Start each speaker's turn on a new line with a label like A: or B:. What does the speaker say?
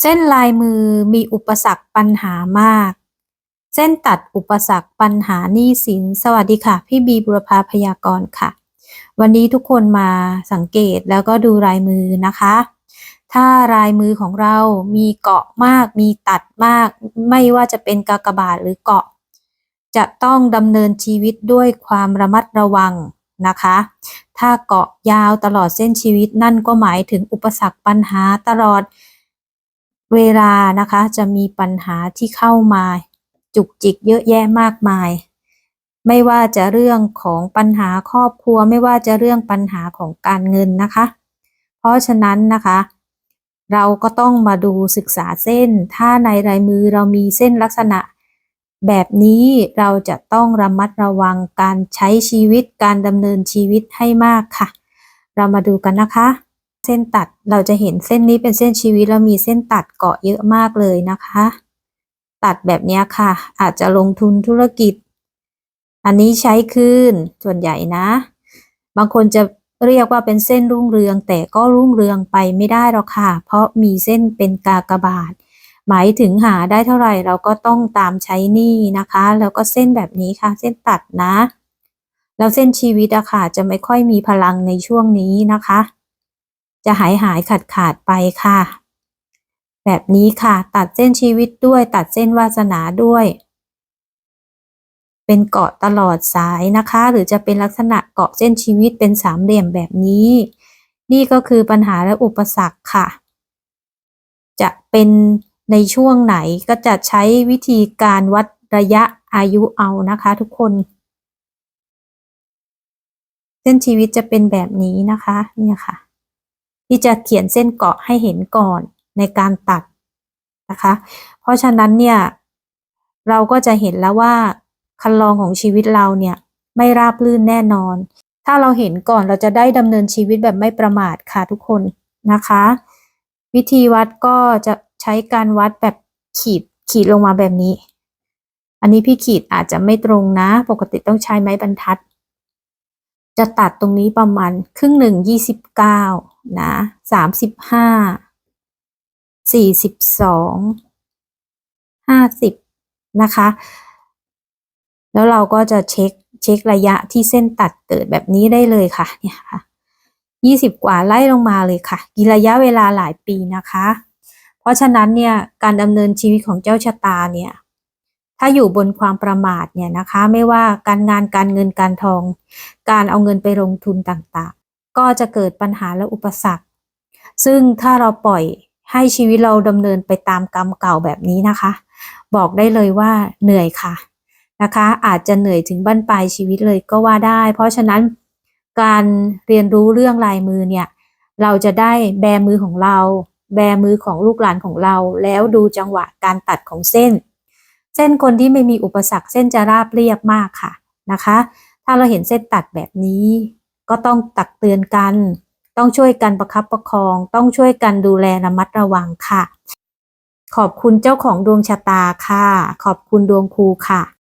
A: เส้นลายมือมีอุปสรรคปัญหามาก เส้นตัดอุปสรรคปัญหาหนี้สิน สวัสดีค่ะ พี่บีบุรพาพยากรณ์ค่ะ วันนี้ทุกคนมาสังเกตแล้วก็ดูลายมือนะคะ ถ้าลายมือของเรามีเกาะมาก มีตัดมาก ไม่ว่าจะเป็นกากบาทหรือเกาะ จะต้องดำเนินชีวิตด้วยความระมัดระวังนะคะ ถ้าเกาะยาวตลอดเส้นชีวิตนั่นก็หมายถึงอุปสรรคปัญหาตลอด เวลานะคะจะมีปัญหาที่เข้ามาจุกจิกเยอะแยะมากมาย ไม่ว่าจะเรื่องของปัญหาครอบครัว ไม่ว่าจะเรื่องปัญหาของการเงินนะคะ เพราะฉะนั้นนะคะ เราก็ต้องมาดูศึกษาเส้น ถ้าในลายมือเรามีเส้นลักษณะ แบบนี้เราจะต้องระมัดระวังการใช้ชีวิตการดำเนินชีวิตให้มากค่ะ เรามาดูกันนะคะ เส้นตัดเราจะเห็นเส้นนี้เป็นเส้นชีวิตแล้วมีเส้นตัดเกาะเยอะมากเลยนะคะ ตัดแบบนี้ค่ะ อาจจะลงทุนธุรกิจ อันนี้ใช้คืนส่วนใหญ่นะ บางคนจะเรียกว่าเป็นเส้นรุ่งเรือง แต่ก็รุ่งเรืองไปไม่ได้หรอกค่ะ เพราะมีเส้นเป็นกากบาท หมายถึงหาได้เท่าไหร่เราก็ต้องตามใช้หนี้นะคะ แล้วก็เส้นแบบนี้ค่ะ เส้นตัดนะ แล้วเส้นชีวิตอะค่ะจะไม่ค่อยมีพลังในช่วงนี้นะคะ จะหายหายขาดขาดไปค่ะ แบบนี้ค่ะ ตัดเส้นชีวิตด้วยตัดเส้นวาสนาด้วย เป็นเกาะตลอดสายนะคะ หรือจะเป็นลักษณะเกาะเส้นชีวิตเป็นสามเหลี่ยมแบบนี้ นี่ก็คือปัญหาและอุปสรรคค่ะ จะเป็นในช่วงไหนก็จะใช้วิธีการวัดระยะอายุเอานะคะทุกคน เส้นชีวิตจะเป็นแบบนี้นะคะ เนี่ยค่ะ ที่จะเขียนเส้นเกาะให้เห็นก่อนในการตัดนะคะ เพราะฉะนั้นเนี่ยเราก็จะเห็นแล้วว่าคันลองของชีวิตเราเนี่ยไม่ราบรื่นแน่นอน ถ้าเราเห็นก่อนเราจะได้ดำเนินชีวิตแบบไม่ประมาทค่ะทุกคนนะคะ วิธีวัดก็จะใช้การวัดแบบขีดขีดลงมาแบบนี้ อันนี้พี่ขีดอาจจะไม่ตรงนะ ปกติต้องใช้ไม้บรรทัด จะตัดตรงนี้ประมาณครึ่งหนึ่งยี่สิบเก้านะสามสิบห้าสี่สิบสองห้าสิบนะคะ แล้วเราก็จะเช็คเช็คระยะที่เส้นตัดเกิดแบบนี้ได้เลยค่ะเนี่ยค่ะยี่สิบกว่าไล่ลงมาเลยค่ะกินระยะเวลาหลายปีนะคะ เพราะฉะนั้นเนี่ยการดำเนินชีวิตของเจ้าชะตาเนี่ย ถ้าอยู่บนความประมาทเนี่ยนะคะ ไม่ว่าการงานการเงินการทอง การเอาเงินไปลงทุนต่างๆ ก็จะเกิดปัญหาและอุปสรรค ซึ่งถ้าเราปล่อยให้ชีวิตเราดำเนินไปตามกรรมเก่าแบบนี้นะคะ บอกได้เลยว่าเหนื่อยค่ะนะคะ อาจจะเหนื่อยถึงบั้นปลายชีวิตเลยก็ว่าได้ เพราะฉะนั้นการเรียนรู้เรื่องลายมือเนี่ย เราจะได้แบมือของเรา แบมือของลูกหลานของเรา แล้วดูจังหวะการตัดของเส้น เส้นคนที่ไม่มีอุปสรรคเส้นจะราบเรียบมากค่ะนะคะ ถ้าเราเห็นเส้นตัดแบบนี้ ก็ต้องตักเตือนกัน ต้องช่วยกันประคับประคอง ต้องช่วยกันดูแลระมัดระวังค่ะ ขอบคุณเจ้าของดวงชะตาค่ะ ขอบคุณดวงครูค่ะ